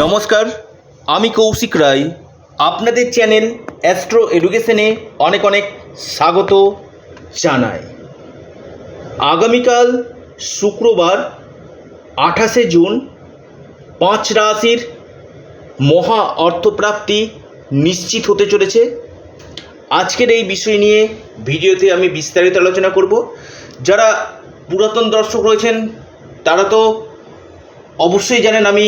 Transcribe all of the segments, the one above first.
নমস্কার, আমি কৌশিক রায়। আপনাদের চ্যানেল অ্যাস্ট্রো এডুকেশনে অনেক অনেক স্বাগত জানাই। আগামীকাল শুক্রবার, আঠাশে জুন, পাঁচ রাশির মহা অর্থপ্রাপ্তি নিশ্চিত হতে চলেছে। আজকের এই বিষয় নিয়ে ভিডিওতে আমি বিস্তারিত আলোচনা করব। যারা পুরাতন দর্শক রয়েছেন, তারা তো অবশ্যই জানেন আমি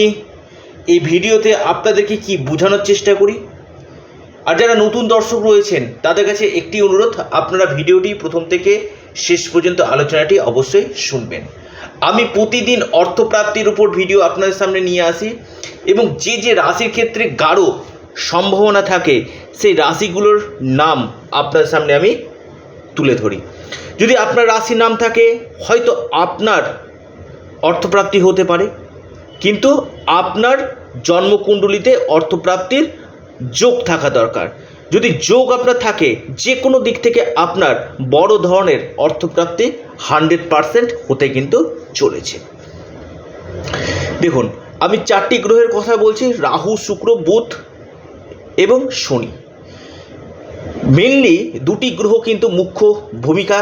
এই ভিডিওতে আপনাদেরকে কি বোঝানোর চেষ্টা করি? আর যারা নতুন দর্শক রয়েছেন, তাদের কাছে একটি অনুরোধ, আপনারা ভিডিওটি প্রথম থেকে শেষ পর্যন্ত আলোচনাটি অবশ্যই শুনবেন। আমি প্রতিদিন অর্থপ্রাপ্তির উপর ভিডিও আপনাদের সামনে নিয়ে আসি এবং যে যে রাশির ক্ষেত্রে গাঢ় সম্ভাবনা থাকে, সেই রাশিগুলোর নাম আপনার সামনে আমি তুলে ধরি। যদি আপনার রাশির নাম থাকে, হয়তো আপনার অর্থপ্রাপ্তি হতে পারে। কিন্তু আপনার জন্মকুণ্ডলিতে অর্থপ্রাপ্তির যোগ থাকা দরকার। যদি যোগ আপনার থাকে যে কোনো দিক থেকে আপনার বড় ধরনের অর্থপ্রাপ্তি হান্ড্রেড পারসেন্ট হতে কিন্তু চলেছে। দেখুন, আমি চারটি গ্রহের কথা বলছি, রাহু, শুক্র, বুধ এবং শনি। মেনলি দুটি গ্রহ কিন্তু মুখ্য ভূমিকা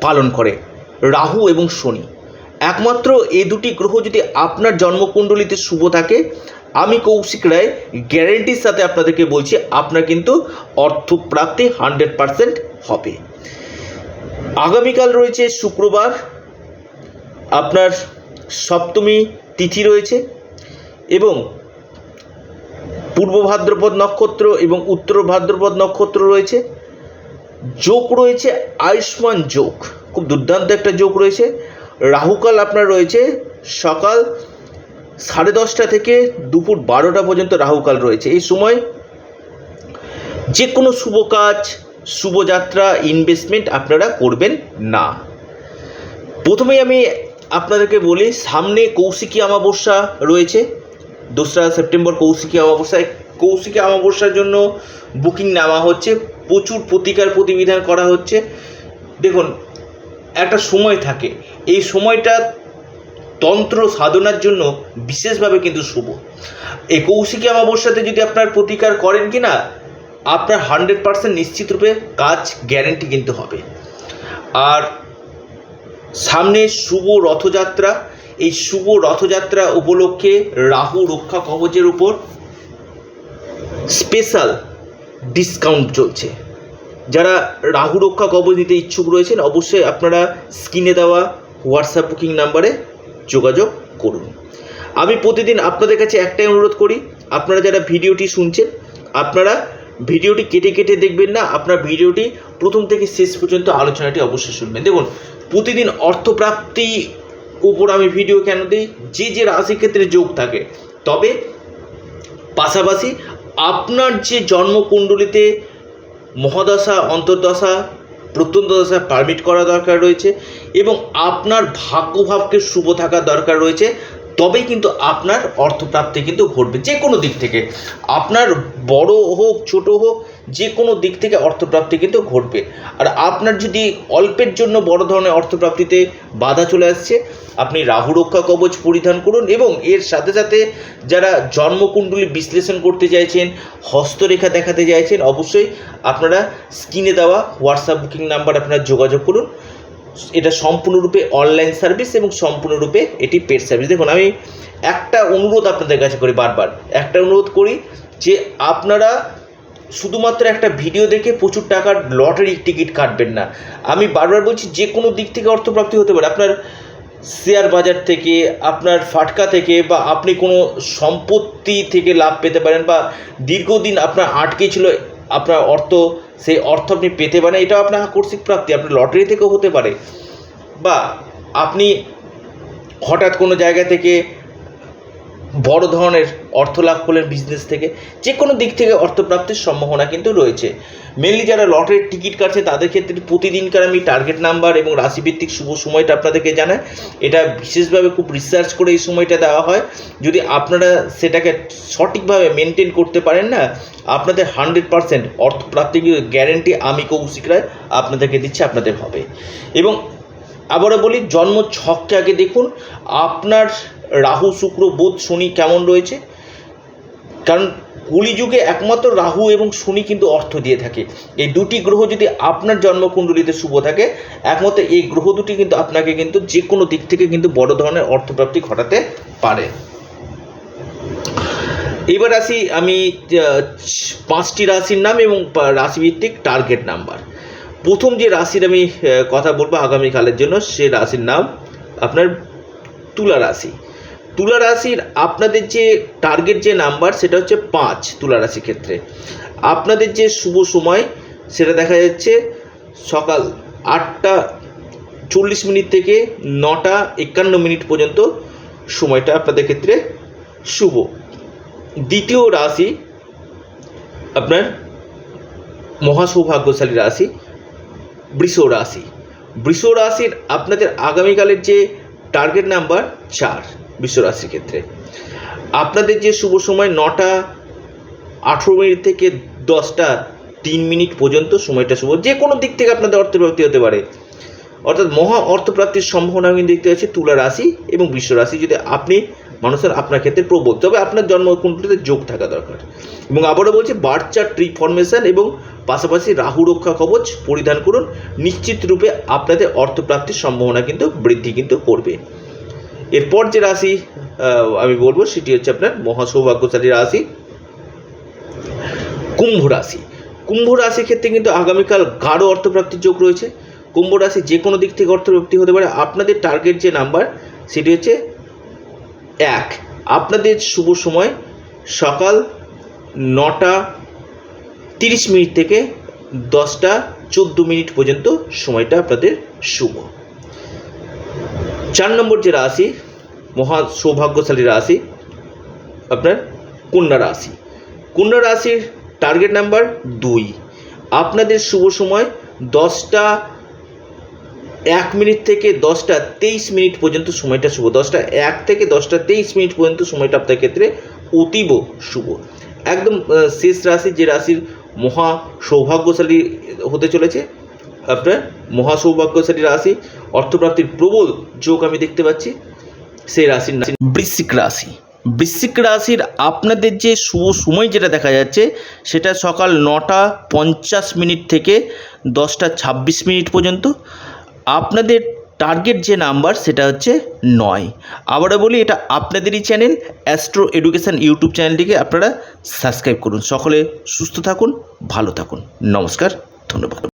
পালন করে, রাহু এবং শনি। একমাত্র এ দুটি গ্রহ যদি আপনার জন্মকুণ্ডলিতে শুভ থাকে, আমি কৌশিক রায় গ্যারেন্টির সাথে আপনাদেরকে বলছি, আপনার কিন্তু অর্থপ্রাপ্তি হান্ড্রেড পারসেন্ট হবে। আগামীকাল রয়েছে শুক্রবার, আপনার সপ্তমী তিথি রয়েছে এবং পূর্ব ভাদ্রপদ নক্ষত্র এবং উত্তর ভাদ্রপদ নক্ষত্র রয়েছে। যোগ রয়েছে আয়ুষ্মান যোগ, খুব দুর্দান্ত একটা যোগ রয়েছে। রাহুকাল আপনার রয়েছে। সকাল সাড়ে দশটা থেকে দুপুর বারোটা পর্যন্ত রাহুকাল রয়েছে। এই সময় যে কোনো শুভ কাজ শুভযাত্রা ইনভেস্টমেন্ট আপনারা করবেন না। প্রথমেই আমি আপনাদেরকে বলি, সামনে কৌশিকী অমাবস্যা রয়েছে। দোসরা সেপ্টেম্বর কৌশিকী অমাবস্যায় কৌশিকী অমাবস্যার জন্য বুকিং নেওয়া হচ্ছে। প্রচুর প্রতিকার প্রতিবিধান করা হচ্ছে। দেখুন একটা সময় থাকে। এই সময়টা তন্ত্র সাধনার জন্য বিশেষভাবে কিন্তু শুভ। এই কৌশিকী অমাবস্যাতে যদি আপনার প্রতিকার করেন কি না আপনার হান্ড্রেড পার্সেন্ট নিশ্চিত রূপে কাজ গ্যারেন্টি কিন্তু হবে। আর সামনে শুভ রথযাত্রা। এই শুভ রথযাত্রা উপলক্ষে রাহু রক্ষা কবচের উপর স্পেশাল ডিসকাউন্ট চলছে। যারা রাহু রক্ষা কবচ নিতে ইচ্ছুক রয়েছেন, অবশ্যই আপনারা স্ক্রিনে দেওয়া হোয়াটসঅ্যাপ বুকিং নাম্বারে যোগাযোগ করুন। আমি প্রতিদিন আপনাদের কাছে একটাই অনুরোধ করি, আপনারা যারা ভিডিওটি শুনছেন, আপনারা ভিডিওটি কেটে কেটে দেখবেন না, আপনার ভিডিওটি প্রথম থেকে শেষ পর্যন্ত আলোচনাটি অবশ্যই শুনবেন। দেখুন, প্রতিদিন অর্থপ্রাপ্তি উপর আমি ভিডিও কেন দিই? যে যে রাশির ক্ষেত্রে যোগ থাকে, তবে পাশাপাশি আপনার যে জন্মকুণ্ডলিতে মহাদশা, অন্তর্দশা প্রত্যন্ত দশা পারমিট করা দরকার রয়েছে এবং আপনার ভাগ্যভাবকে শুভ থাকা দরকার রয়েছে। তবেই কিন্তু আপনার অর্থপ্রাপ্তি কিন্তু ঘটবে যে কোনো দিক থেকে। আপনার বড় হোক, ছোট হোক যে কোনো দিক থেকে অর্থপ্রাপ্তি কিন্তু ঘটবে। আর আপনার যদি অল্পের জন্য বড় ধরনের অর্থপ্রাপ্তিতে বাধা চলে আসছে, আপনি রাহু রক্ষা কবচ পরিধান করুন এবং এর সাথে সাথে যারা জন্মকুণ্ডলী বিশ্লেষণ করতে চাইছেন, হস্তরেখা দেখাতে চাইছেন, অবশ্যই আপনারা স্ক্রিনে দেওয়া হোয়াটসঅ্যাপ বুকিং নাম্বার আপনারা যোগাযোগ করুন। এটা সম্পূর্ণরূপে অনলাইন সার্ভিস এবং সম্পূর্ণরূপে এটি পেড সার্ভিস। দেখুন, আমি একটা অনুরোধ আপনাদের কাছে করি বারবার। একটা অনুরোধ করি যে আপনারা শুধুমাত্র একটা ভিডিও দেখে প্রচুর টাকার লটারি টিকিট কাটবেন না। আমি বারবার বলছি, যে কোনো দিক থেকে অর্থপ্রাপ্তি হতে পারে। আপনার শেয়ার বাজার থেকে, আপনার ফাটকা থেকে, বা আপনি কোনো সম্পত্তি থেকে লাভ পেতে পারেন, বা দীর্ঘদিন আপনার আটকে ছিল, আপনার অর্থ, সেই অর্থ আপনি পেতে পারেন, এটাও আপনার আকস্মিক প্রাপ্তি। আপনার লটারি থেকেও হতে পারে। বা আপনি হঠাৎ কোনো জায়গা থেকে বড় ধরনের অর্থ লাভ করলেন বিজনেস থেকে। যে কোনো দিক থেকে অর্থপ্রাপ্তির সম্ভাবনা কিন্তু রয়েছে। মেনলি যারা লটারির টিকিট কাটছে, তাদের ক্ষেত্রে প্রতিদিনকার আমি টার্গেট নাম্বার এবং রাশিভিত্তিক শুভ সময়টা আপনাদেরকে জানাই। এটা বিশেষভাবে খুব রিসার্চ করে এই সময়টা দেওয়া হয়। যদি আপনারা সেটাকে সঠিকভাবে মেনটেন করতে পারেন না, আপনাদের হান্ড্রেড পারসেন্ট অর্থপ্রাপ্তি গ্যারেন্টি আমি কৌশিক রায় আপনাদেরকে দিচ্ছি, আপনাদের হবে। এবং আবারও বলি, জন্ম ছককে আগে দেখুন। আপনার রাহু, শুক্র, বুধ, শনি কেমন রয়েছে? কারণ কলিযুগে একমাত্র রাহু এবং শনি কিন্তু অর্থ দিয়ে থাকে। এই দুটি গ্রহ যদি আপনার জন্মকুণ্ডলিতে শুভ থাকে, একমাত্র এই গ্রহ দুটি কিন্তু আপনাকে কিন্তু যে কোনো দিক থেকে কিন্তু বড় ধরনের অর্থপ্রাপ্তি ঘটাতে পারে। এবার আসি আমি পাঁচটি রাশির নাম এবং রাশিভিত্তিক টার্গেট নাম্বার প্রথম যে রাশির আমি কথা বলব আগামীকালের জন্য, সে রাশির নাম আপনার তুলা রাশি। তুলা রাশির আপনাদের যে টার্গেট যে নাম্বার সেটা হচ্ছে পাঁচ তুলা রাশির ক্ষেত্রে। আপনাদের যে শুভ সময় সেটা দেখা যাচ্ছে সকাল আটটা চল্লিশ মিনিট থেকে নটা একান্ন মিনিট পর্যন্ত সময়টা আপনাদের ক্ষেত্রে শুভ। দ্বিতীয় রাশি আপনার মহাসৌভাগ্যশালী রাশি বৃষ রাশি। বৃষ রাশির আপনাদের আগামীকালের যে টার্গেট নাম্বার চার। বৃষ রাশির ক্ষেত্রে আপনাদের যে শুভ সময় নটা আঠেরো মিনিট থেকে দশটা তিন মিনিট পর্যন্ত সময়টা শুভ, যে কোনো দিক থেকে আপনাদের অর্থপ্রাপ্তি হতে পারে। অর্থাৎ মহা অর্থপ্রাপ্তির সম্ভাবনা কিন্তু দেখতে পাচ্ছি তুলা রাশি এবং বিশ্ব রাশি, যদি আপনি মানুষের আপনার ক্ষেত্রে প্রবল, তবে আপনার জন্মকুণ্ডলিতে যোগ থাকা দরকার। এবং আবারও বলছি বার্চার ট্রি ফরমেশন এবং পাশাপাশি রাহু রক্ষা কবচ পরিধান করুন, নিশ্চিত রূপে আপনাদের অর্থপ্রাপ্তির সম্ভাবনা কিন্তু বৃদ্ধি কিন্তু করবে। এরপর যে রাশি আমি বলব সেটি হচ্ছে আপনার মহাসৌভাগ্যশালী রাশি, কুম্ভ রাশি। কুম্ভ রাশির ক্ষেত্রে কিন্তু আগামীকাল গাঢ় অর্থপ্রাপ্তির যোগ রয়েছে। কুম্ভ রাশি যে কোনো দিক থেকে অর্থপ্রাপ্তি হতে পারে। আপনাদের টার্গেট যে নাম্বার সেটি হচ্ছে এক। আপনাদের শুভ সময় সকাল নটা তিরিশ মিনিট থেকে দশটা চোদ্দ মিনিট পর্যন্ত সময়টা আপনাদের শুভ। চার নম্বর যে রাশি, মহা সৌভাগ্যশালী রাশি, আপনার কন্যা রাশি। কন্যা রাশির টার্গেট নাম্বার দুই। আপনাদের শুভ সময় দশটা এক মিনিট থেকে দশটা তেইশ মিনিট পর্যন্ত সময়টা শুভ। দশটা এক থেকে দশটা তেইশ মিনিট পর্যন্ত সময়টা আপনার ক্ষেত্রে অতীব শুভ। একদম শেষ রাশি যে রাশির মহা সৌভাগ্যশালী হতে চলেছে আপনার মহা সৌভাগ্যশালী রাশি, অর্থপ্রাপ্তির প্রবল যোগ আমি দেখতে পাচ্ছি। সেই রাশির বৃশ্চিক রাশি। বৃশ্চিক রাশির আপনাদের যে শুভ সময় যেটা দেখা যাচ্ছে, সেটা সকাল নটা পঞ্চাশ মিনিট থেকে দশটা ছাব্বিশ মিনিট পর্যন্ত। আপনাদের টার্গেট যে নাম্বার সেটা হচ্ছে নয়। আবারও বলি, এটা আপনাদেরই চ্যানেল অ্যাস্ট্রো এডুকেশন ইউটিউব চ্যানেলটিকে আপনারা সাবস্ক্রাইব করুন। সকলে সুস্থ থাকুন, ভালো থাকুন। নমস্কার, ধন্যবাদ।